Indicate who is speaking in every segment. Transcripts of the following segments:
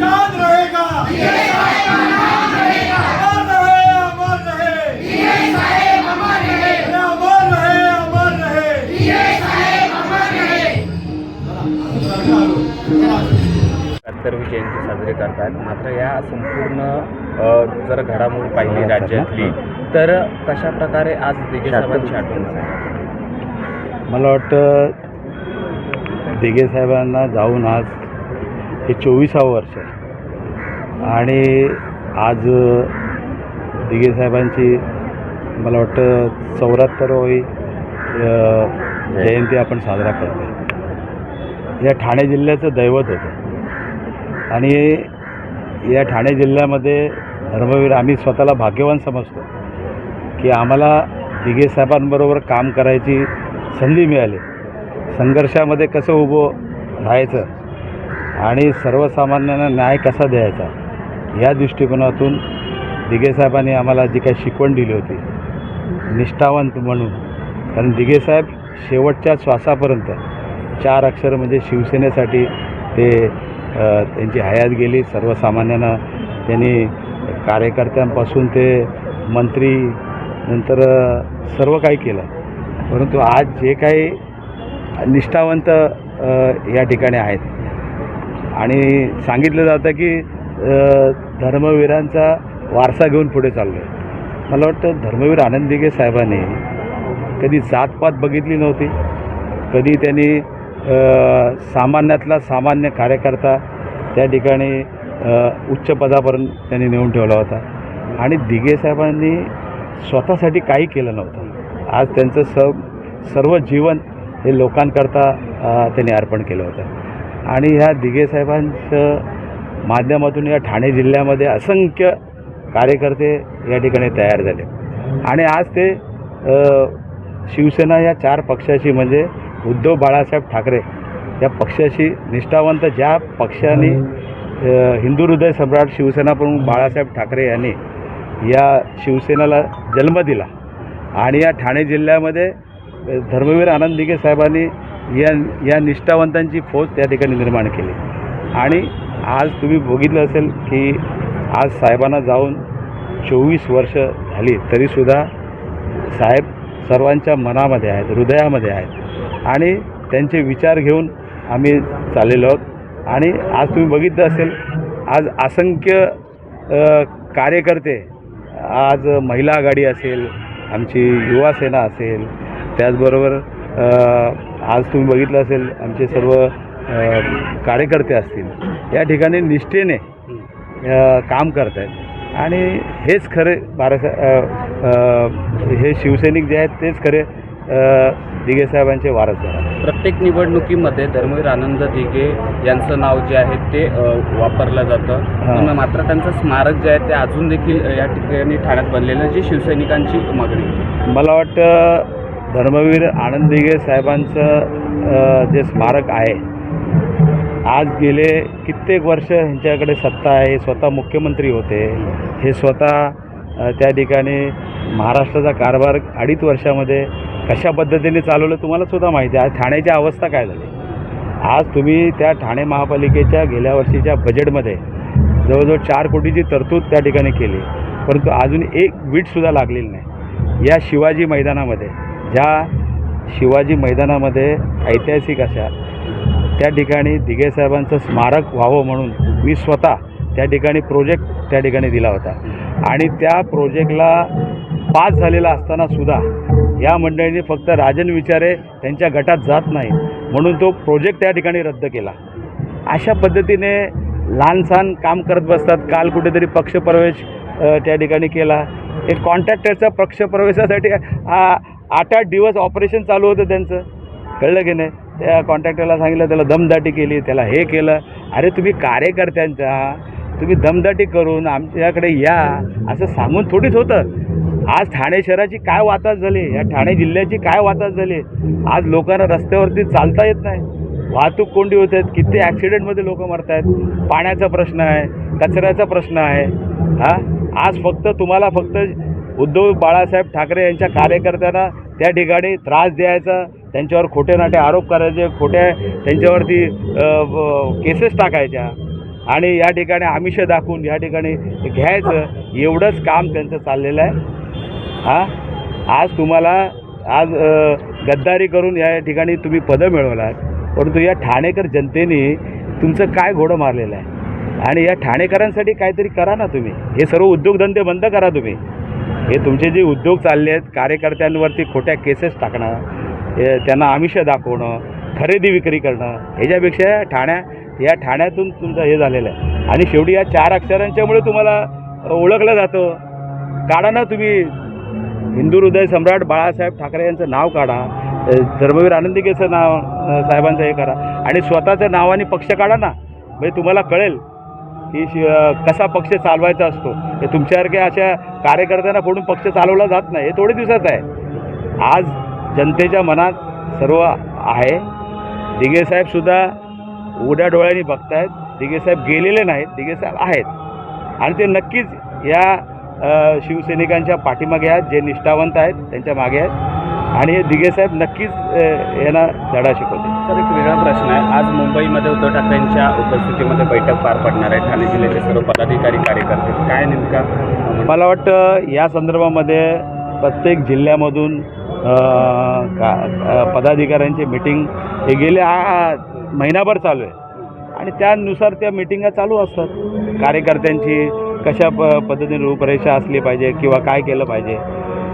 Speaker 1: चांद रहेगा। अमर रहे अमर रहे। अमर रहे अमर रहे।
Speaker 2: एकाहत्तरवी जयंती साजरी करतात. मात्र या संपूर्ण जर घडामोड पाहिली राज्यातली तर कशा प्रकारे आज दिघे साहेबांची आठवण झाली?
Speaker 3: मला वाटतं दिघे साहेबांना जाऊन आज हे चोवीसावं वर्ष आहे. आणि आज दिघे साहेबांची मला वाटतं चौऱ्याहत्तरावी होई जयंती आपण साजरा करतो या ठाणे जिल्ह्याचं दैवत होतं. आणि या ठाणे जिल्ह्यामध्ये धर्मवीर आम्ही स्वतःला भाग्यवान समजतो की आम्हाला दिघे साहेबांबरोबर काम करायची संधी मिळाली. संघर्षामध्ये कसं उभं राहायचं आणि सर्वसामान्यांना न्याय कसा द्यायचा? या दृष्टिकोनातून दिगेसाहेबांनी आम्हाला जी काही शिकवण दिली होती निष्ठावंत म्हणून कारण दिगेसाहेब शेवटच्या श्वासापर्यंत चार अक्षर म्हणजे शिवसेनेसाठी ते त्यांची हयात गेली. सर्वसामान्यांना त्यांनी कार्यकर्त्यांपासून ते मंत्री नंतर सर्व काही केलं. परंतु आज जे काही निष्ठावंत या ठिकाणी आहेत आणि सांगितलं जातं की धर्मवीरांचा वारसा घेऊन पुढे चाललो आहे मला वाटतं धर्मवीर आनंद दिघे साहेबांनी कधी जातपात बघितली नव्हती. कधी त्यांनी सामान्यातला सामान्य कार्यकर्ता त्या ठिकाणी उच्च पदापर्यंत त्यांनी नेऊन ठेवला होता. आणि दिघे साहेबांनी स्वतःसाठी काही केलं नव्हतं. आज त्यांचं सर्व सर्व जीवन हे लोकांकरता त्यांनी अर्पण केलं होतं. आणि ह्या दिघे साहेबांचं माध्यमातून या ठाणे जिल्ह्यामध्ये असंख्य कार्यकर्ते या ठिकाणी तयार झाले. आणि आज ते शिवसेना या चार पक्षाशी म्हणजे उद्धव बाळासाहेब ठाकरे या पक्षाशी निष्ठावंत ज्या पक्षाने हिंदू हृदय सम्राट शिवसेना प्रमुख बाळासाहेब ठाकरे यांनी या शिवसेनेला जन्म दिला. आणि या ठाणे जिल्ह्यामध्ये धर्मवीर आनंद दिघे साहेबांनी या या निष्ठावंतांची फौज त्या ठिकाणी निर्माण केली. आणि आज तुम्ही बघितलं असेल की आज साहेबांना जाऊन चोवीस वर्ष झाली तरीसुद्धा साहेब सर्वांच्या मनामध्ये आहेत हृदयामध्ये आहेत. आणि त्यांचे विचार घेऊन आम्ही चाललेलो आहोत. आणि आज तुम्ही बघितलं असेल आज असंख्य कार्यकर्ते आज महिला आघाडी असेल आमची युवा सेना असेल त्याचबरोबर आज तुम्ही बघितलं असेल आमचे सर्व कार्यकर्ते असतील. या ठिकाणी निष्ठेने काम करत आहेत आणि हेच खरे अ, हे शिवसैनिक जे आहेत तेच खरे दिघे साहेबांचे वारसदार
Speaker 2: प्रत्येक निवडणुकीमध्ये धर्मवीर आनंद दिघे यांचं नाव जे आहे ते वापरलं जातं. मात्र त्यांचं स्मारक जे आहे ते अजून देखील या ठिकाणी ठाण्यात बनलेलं जी शिवसैनिकांची मागणी.
Speaker 3: मला वाटतं धर्मवीर आनंद दिघे साहेबांचं जे स्मारक आहे आज गेले कित्येक वर्ष ह्यांच्याकडे सत्ता आहे स्वतः मुख्यमंत्री होते. हे स्वतः त्या ठिकाणी महाराष्ट्राचा कारभार अडीच वर्षामध्ये कशा पद्धतीने चालवलं तुम्हाला सुद्धा माहिती आहे. आज ठाण्याची अवस्था काय झाली? आज तुम्ही त्या ठाणे महापालिकेच्या गेल्या वर्षीच्या बजेटमध्ये जवळजवळ चार कोटीची तरतूद त्या ठिकाणी केली. परंतु अजून एक वीटसुद्धा लागलेली नाही. या शिवाजी मैदानामध्ये ज्या शिवाजी मैदानामध्ये ऐतिहासिक अशा त्या ठिकाणी दिघे साहेबांचं स्मारक व्हावं म्हणून मी स्वतः त्या ठिकाणी प्रोजेक्ट त्या ठिकाणी दिला होता. आणि त्या प्रोजेक्टला पास झालेला असताना सुद्धा या मंडळीने फक्त राजन विचारे त्यांच्या गटात जात नाही म्हणून तो प्रोजेक्ट त्या ठिकाणी रद्द केला. अशा पद्धतीने लहानसहान काम करत बसतात. काल कुठेतरी पक्षप्रवेश त्या ठिकाणी केला. एक कॉन्ट्रॅक्टरचा पक्षप्रवेशासाठी आठ आठ दिवस ऑपरेशन चालू होतं त्यांचं. कळलं की नाही? त्या कॉन्ट्रॅक्टरला सांगितलं त्याला दमदाटी केली त्याला हे केलं. अरे तुम्ही कार्यकर्त्यांचा तुम्ही दमदाटी करून आमच्याकडे या असं सांगून थोडीच होतं. आज ठाणे शहराची काय वाताच झाली? या ठाणे जिल्ह्याची काय वाताच झाली? आज लोकांना रस्त्यावरती चालता येत नाही. वाहतूक कोंडी होत आहेत. किती ॲक्सिडेंटमध्ये लोक मरत आहेत. पाण्याचा प्रश्न आहे कचऱ्याचा प्रश्न आहे. हां? आज फक्त तुम्हाला फक्त उद्धव बाळासाहेब ठाकरे यांच्या कार्यकर्त्यांना त्या ठिकाणी त्रास द्यायचा त्यांच्यावर खोटे नाटे आरोप करायचे खोट्या त्यांच्यावरती केसेस टाकायच्या आणि या ठिकाणी आमिष दाखवून या ठिकाणी घ्यायचं एवढंच काम त्यांचं चाललेलं आहे. हां? आज तुम्हाला आज गद्दारी करून या ठिकाणी तुम्ही पदं मिळवलात परंतु या ठाणेकर जनतेने तुमचं काय घोडं मारलेलं आहे? आणि या ठाणेकरांसाठी काहीतरी करा ना तुम्ही. हे सर्व उद्योगधंदे बंद करा तुम्ही. हे तुमचे जे उद्योग चालले आहेत कार्यकर्त्यांवरती खोट्या केसेस टाकणं हे त्यांना आमिष दाखवणं खरेदी विक्री करणं ह्याच्यापेक्षा ठाण्या या ठाण्यातून तुमचं हे झालेलं आहे. आणि शेवटी या चार अक्षरांच्यामुळे तुम्हाला ओळखलं जातं. काढा ना तुम्ही. हिंदू हृदय सम्राट बाळासाहेब ठाकरे यांचं नाव काढा. धर्मवीर आनंदिकेचं नाव साहेबांचं हे करा. आणि स्वतःच्या नावाने पक्ष काढा ना. म्हणजे तुम्हाला कळेल. की शि- कसा पक्ष चालवायचा असतो. हे तुमच्यासारख्या अशा कार्यकर्त्यांना पक्ष चालवला जात नाही. हे थोडे दिवसात आहे. आज जनतेच्या मनात सर्व आहे. दिघेसाहेबसुद्धा उड्या डोळ्यांनी बघतायत. दिघेसाहेब गेलेले नाहीत. दिघेसाहेब आहेत. आणि ते नक्कीच या शिवसैनिकांच्या पाठीमागे आहेत. जे निष्ठावंत आहेत त्यांच्या मागे आहेत. आणि हे दिघेसाहेब नक्कीच यांना धडा शिकवतील.
Speaker 2: सर एक वेगळा प्रश्न आहे. आज मुंबईमध्ये उद्धव ठाकरेंच्या उपस्थितीमध्ये बैठक पार पडणार आहे. ठाणे जिल्ह्याचे सर्व पदाधिकारी कार्यकर्ते. काय नेमका?
Speaker 3: मला वाटतं या संदर्भामध्ये प्रत्येक जिल्ह्यामधून का पदाधिकाऱ्यांची मिटिंग हे गेले महिनाभर चालू आहे. आणि त्यानुसार त्या मिटिंगा चालू असतात. कार्यकर्त्यांची कशा प पद्धतीने रूपरेषा असली पाहिजे किंवा काय केलं पाहिजे.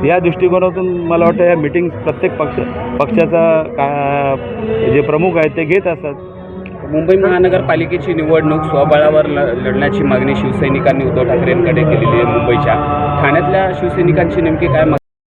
Speaker 3: या दृष्टिकोनातून मला वाटतं या मिटिंग प्रत्येक पक्ष पक्षाचा का जे प्रमुख आहेत ते घेत असतात.
Speaker 2: मुंबई महानगरपालिकेची निवडणूक स्वबळावर ल लढण्याची मागणी शिवसैनिकांनी उद्धव ठाकरेंकडे केलेली आहे मुंबईच्या. ठाण्यातल्या शिवसैनिकांची नेमकी काय मागणी